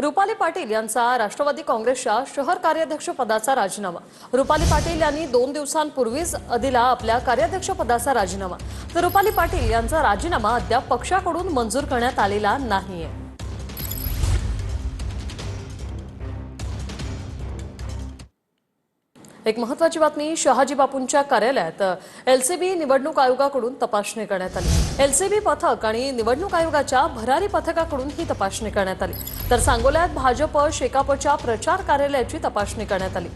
रुपाली पाटील यांचा राष्ट्रवादी काँग्रेसच्या शहर कार्याध्यक्ष पदाचा राजीनामा. रुपाली पाटील यांनी दोन दिवसांपूर्वीच दिला आपल्या कार्याध्यक्ष पदाचा राजीनामा. तर रुपाली पाटील यांचा राजीनामा अद्याप पक्षाकडून मंजूर करण्यात आलेला नाहीये. एक महत्वाची बातमी शहाजी बापूंच्या कार्यालयात एलसीबी निवडणूक आयोगाकडून तपासणी करण्यात आली. एलसीबी पथक आणि निवडणूक आयोगाच्या भरारी पथकाकडून ही तपासणी करण्यात आली. तर सांगोल्यात भाजप शेकापच्या प्रचार कार्यालयाची तपासणी करण्यात आली.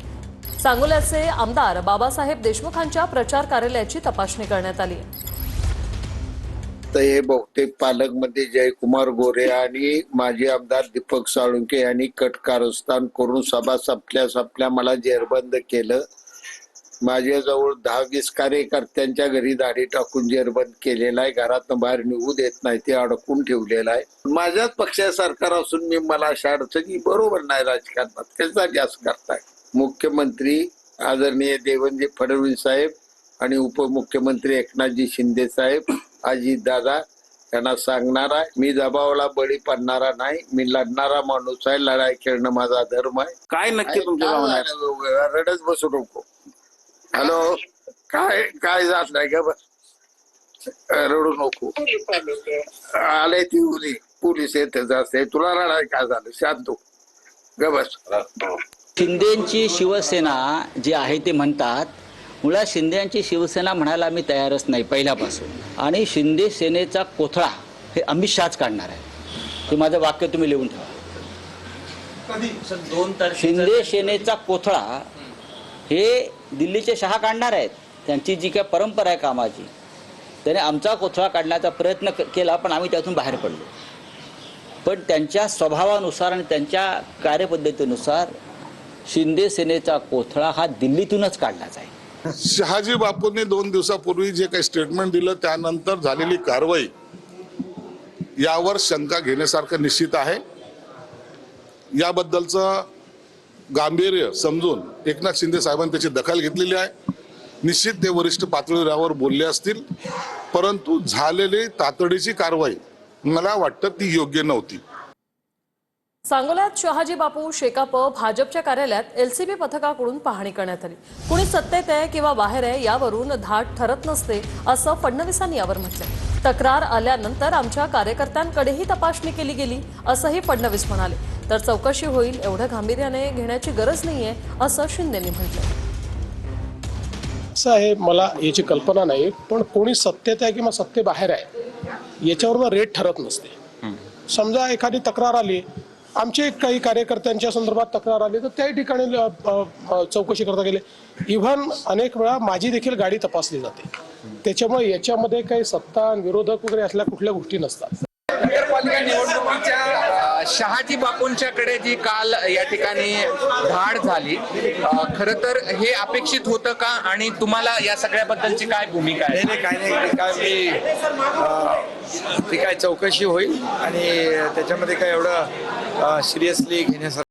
सांगोल्याचे आमदार बाबासाहेब देशमुखांच्या प्रचार कार्यालयाची तपासणी करण्यात आली. तर हे बहुतेक पालकमध्ये जयकुमार गोरे आणि माजी आमदार दीपक साळुंके यांनी कट कारस्थान करून सभा संपल्या संपल्या मला जेरबंद केलं. माझ्याजवळ दहा वीस कार्यकर्त्यांच्या घरी दाढी टाकून जेरबंद केलेला आहे. घरात बाहेर निघू देत नाही ते अडकून ठेवलेलं आहे. माझ्याच पक्षात सरकार असून मी मला अशा अडचणी बरोबर नाही राजकारणात त्याचा जास्त करताय? मुख्यमंत्री आदरणीय देवेंद्र फडणवीस साहेब आणि उपमुख्यमंत्री एकनाथजी शिंदे साहेब अजित दादा यांना सांगणार आहे मी दबावाला बळी पडणारा नाही मी लढणारा माणूस आहे लढाई खेळणं माझा धर्म आहे. काय नक्की तुमच्या? रडच बसू नको. हॅलो? काय काय जात नाही का बस? रडू नको. आले ती उली पोलीस येते जाते. तुला रडाय काय झालं? शांत हो. ग बस. शिंदेची शिवसेना जी आहे ते म्हणतात मुळात शिंदेची शिवसेना म्हणायला मी तयारच नाही पहिल्यापासून. आणि शिंदे सेनेचा कोथळा हे अमित शहाच काढणार आहे. ते माझं वाक्य तुम्ही लिहून ठेवा. शिंदे सेनेचा कोथळा हे दिल्लीचे शहा काढणार आहेत. त्यांची जी काय परंपरा आहे कामाची त्याने आमचा कोथळा काढण्याचा प्रयत्न क- केला पण आम्ही त्यातून बाहेर पडलो. पण त्यांच्या स्वभावानुसार आणि त्यांच्या कार्यपद्धतीनुसार शिंदे सेनेचा कोथळा हा दिल्लीतूनच काढला जाईल. शहाजी बापूंनी दोन दिवसापूर्वी जे काही स्टेटमेंट दिलं त्यानंतर झालेली कारवाई यावर शंका घेण्यासारखं निश्चित आहे. याबद्दलचं गांभीर्य समजून एकनाथ शिंदे साहेबांनी त्याची दखल घेतलेली आहे. निश्चित ते वरिष्ठ पातळीवर बोलले असतील. परंतु झालेली तातडीची कारवाई मला वाटतं ती योग्य नव्हती. सांगोल्यात शहाजी बापू शेकाप भाजपच्या कार्यालयात एलसीबी पथकाकडून पाहणी करण्यात आली. कुणी सत्तेत आहे किंवा बाहेर आहे यावरून धाट ठरत नसते असं फडणवीसांनी यावर म्हटलंय. तक्रार आल्यानंतर आमच्या कार्यकर्त्यांकडेही तपासणी केली गेली असंही फडणवीस म्हणाले. तर चौकशी होईल एवढं गांभीर्याने घेण्याची गरज नाहीये असं शिंदेनी म्हटलंय. असं आहे मला याची कल्पना नाही पण कोणी सत्तेत आहे किंवा सत्तेबाहेर आहे याच्यावरून रेट ठरत नसते. समजा एखादी तक्रार आली आमचे काही कार्यकर्त्यांच्या संदर्भात तक्रार आली तर त्याही ठिकाणी चौकशी करता गेले. इव्हन अनेक वेळा माझी देखील गाडी तपासली जाते. त्याच्यामुळे याच्यामध्ये काही सत्ता आणि विरोधक वगैरे असल्या कुठल्या गोष्टी नसतात. नगरपालिका निवडणुकीच्या शहाजी बापूंच्याकडे जी काल या ठिकाणी धाड झाली खर तर हे अपेक्षित होतं का? आणि तुम्हाला या सगळ्याबद्दलची काय भूमिका आहे? नाही नाही काय नाही. काय मी ती काय चौकशी होईल आणि त्याच्यामध्ये काय एवढं सिरियसली घेण्यासारखं